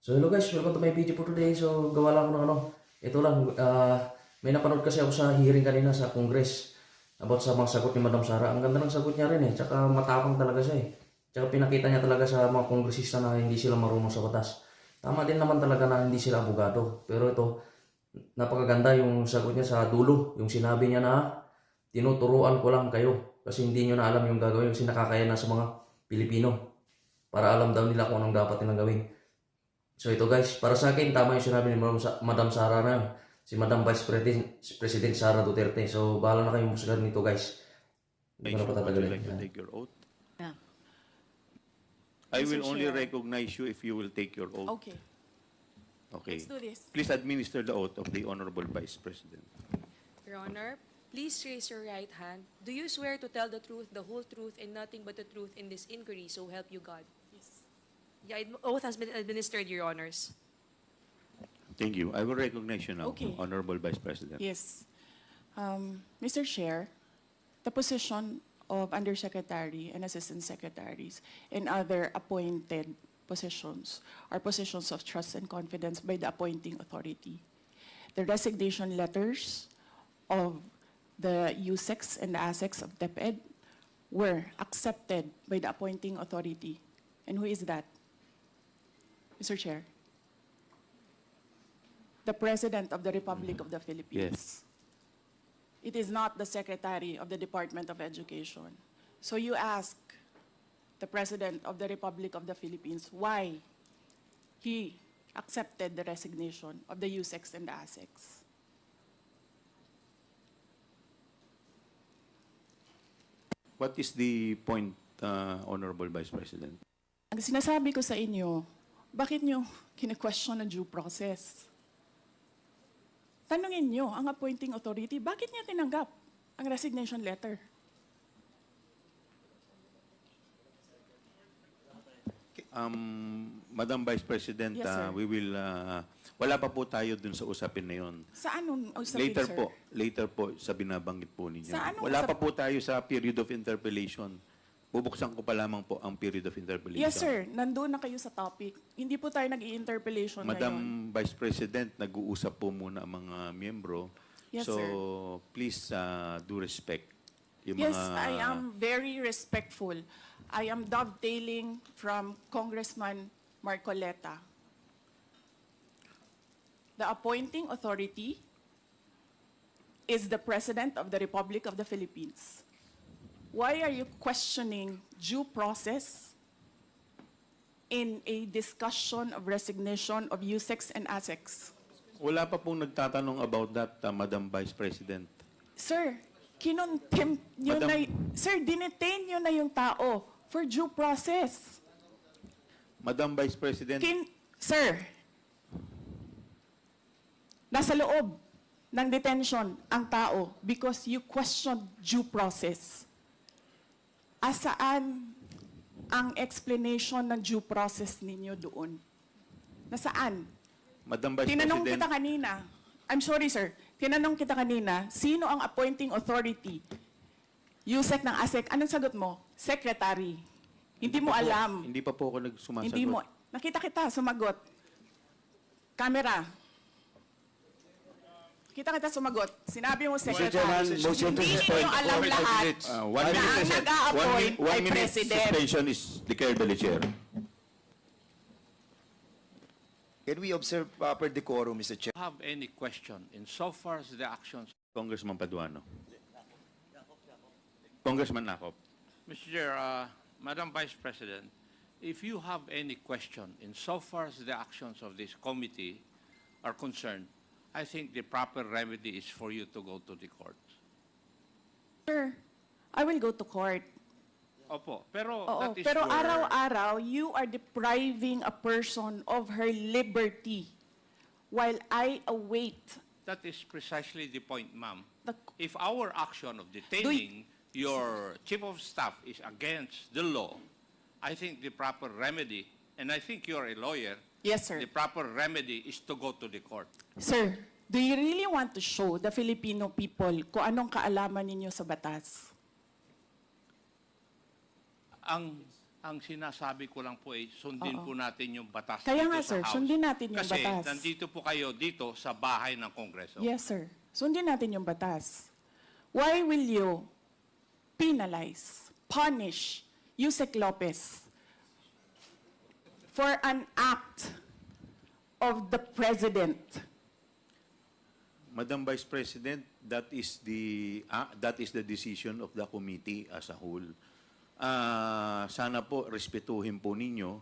So hello guys, welcome to my video for today. So gawa lang ako ng ano, ito lang, ah, may napanood kasi ako sa hearing kanina sa Congress about sa mga sagot ni Madam Sara. Ang ganda ng sagot niya rin eh, tsaka matapang talaga siya eh. Tsaka pinakita niya talaga sa mga kongresista na hindi sila marunong sa batas. Tama din naman talaga na hindi sila abogado. Pero ito, napakaganda yung sagot niya sa dulo. Yung sinabi niya na, tinuturuan ko lang kayo kasi hindi nyo na alam yung gagawin kasi nakakaya na sa mga Pilipino para alam daw nila kung anong dapat nilang gawin. So ito guys, para sa akin, tama yung sinabi ni Madam Sa- Madam Sara na. Si Madam Vice President, President Sara Duterte. So bahala na kayong musgan nito guys. Hindi ko na patatagalin. like to take your oath? Yeah. I will only recognize you if you will take your oath. Okay, Okay. let's do this. Please administer the oath of the Honorable Vice President. Your Honor, please raise your right hand. Do you swear to tell the truth, the whole truth, and nothing but the truth in this inquiry, so help you God? Yes. The oath has been administered, Your Honors. Thank you. I will recognize you now, Okay. Honorable Vice President. Yes. Um, Mr. Chair, the position of Undersecretary and Assistant Secretaries and other appointed positions are positions of trust and confidence by the appointing authority. The resignation letters of the USEX and the ASEX of DepEd were accepted by the appointing authority. And who is that? Mr. Chair? The President of the Republic of the Philippines. It is not the Secretary of the Department of Education. So you ask the President of the Republic of the Philippines why he accepted the resignation of the USEX and the ASEX. What is the point, uh, Honorable Vice President? Ang sinasabi ko sa inyo, bakit nyo kine-question ang due process? Tanungin nyo ang appointing authority, bakit niya tinanggap ang resignation letter? Um, Madam Vice President, Yes, uh, we will, uh, wala pa po tayo dun sa usapin na yun. Sa anong usapin, Later sir? po, later po sa binabanggit po ninyo. Sa anong Wala usap- pa po tayo sa period of interpellation. Bubuksan ko pa lamang po ang period of interpellation. Yes, sir. Nandun na kayo sa topic. Hindi po tayo nag-i-interpellation ngayon. Madam Vice President, nag-uusap po muna ang mga miyembro. Yes, so, sir. please uh, do respect yung Yes, mga... I am very respectful. I am dovetailing from Congressman Marcoleta. The appointing authority is the President of the Republic of the Philippines. Why are you questioning due process in a discussion of resignation of USEX and ASEX? Wala pa pong nagtatanong about that, uh, Madam Vice President. Sir, kinontempt nyo Madam- na, y- sir, dinetain nyo na yung tao for due process. Madam Vice President, Kin, sir, nasa loob ng detention ang tao because you questioned due process. Asaan ang explanation ng due process ninyo doon? Nasaan? Madam Vice Tinanong President, kita kanina. I'm sorry, sir. Tinanong kita kanina, sino ang appointing authority? USEC ng ASEC. Anong sagot mo? Secretary. Hindi mo pa po- alam. hindi pa po ako nagsumasagot. Hindi mo. Nakita kita, sumagot. Camera. Kita kita sumagot. Sinabi mo, Secretary. Chairman, motion to Hindi suspend. ninyo alam lahat. minutes. Uh, one Na minute, ang nag-a-appoint one, one ay minute President. suspension is declared by the chair. Can we observe proper decorum, Mr. Chair? have any question insofar as the actions, Congressman Paduano. Congressman Nakop. Mr. Chair, uh, Madam Vice President, if you have any question insofar as the actions of this committee are concerned, I think the proper remedy is for you to go to the court. Sir, I will go to court. Opo, pero Oo, that is pero your- araw-araw, you are depriving a person of her liberty while I await That is precisely the point, ma'am. the If our action of detaining your chief of staff is against the law, I think the proper remedy, and I think you're a lawyer, Yes, sir. the proper remedy is to go to the court. Sir, do you really want to show the Filipino people kung anong kaalaman ninyo sa batas? Ang Ang sinasabi ko lang po ay sundin Oo. po natin yung batas Kaya dito nga, sa sir, House. sundin natin yung Kasi batas. nandito po kayo dito sa bahay ng Kongreso. Yes, sir. Sundin natin yung batas. Why will you penalize, punish Yusek Lopez for an act of the president? Madam Vice President, that is the ah, that is the decision of the committee as a whole. Ah, sana po respetuhin po ninyo.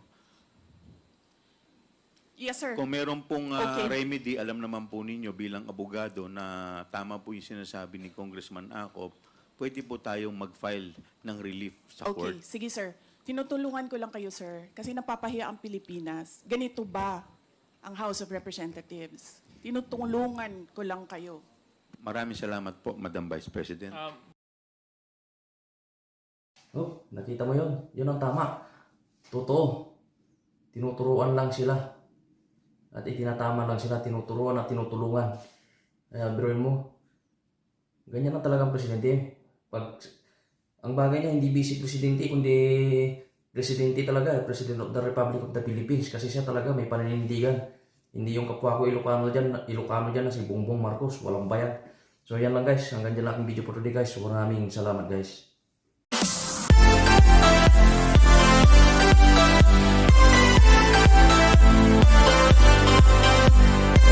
Yes, sir. Kung meron pong ah, Okay. remedy, alam naman po ninyo bilang abogado na tama po yung sinasabi ni Congressman Acop, pwede po tayong mag-file ng relief sa court. Okay, sige, sir. Tinutulungan ko lang kayo, sir, kasi napapahiya ang Pilipinas. Ganito ba ang House of Representatives? Tinutulungan ko lang kayo. Maraming salamat po, Madam Vice President. Oh, nakita mo yun? Yun ang tama. Totoo. Tinuturuan lang sila. At itinatama lang sila, tinuturuan at tinutulungan. Kaya biruin mo, ganyan ang talagang presidente. Pag, ang bagay niya, hindi basic presidente, kundi presidente talaga, President of the Republic of the Philippines. Kasi siya talaga may paninindigan. Hindi yung kapwa ko Ilocano dyan, Ilocano dyan na si Bongbong Marcos, walang bayan. So yan lang guys, hanggang dyan lang aking video for today guys. Maraming salamat guys.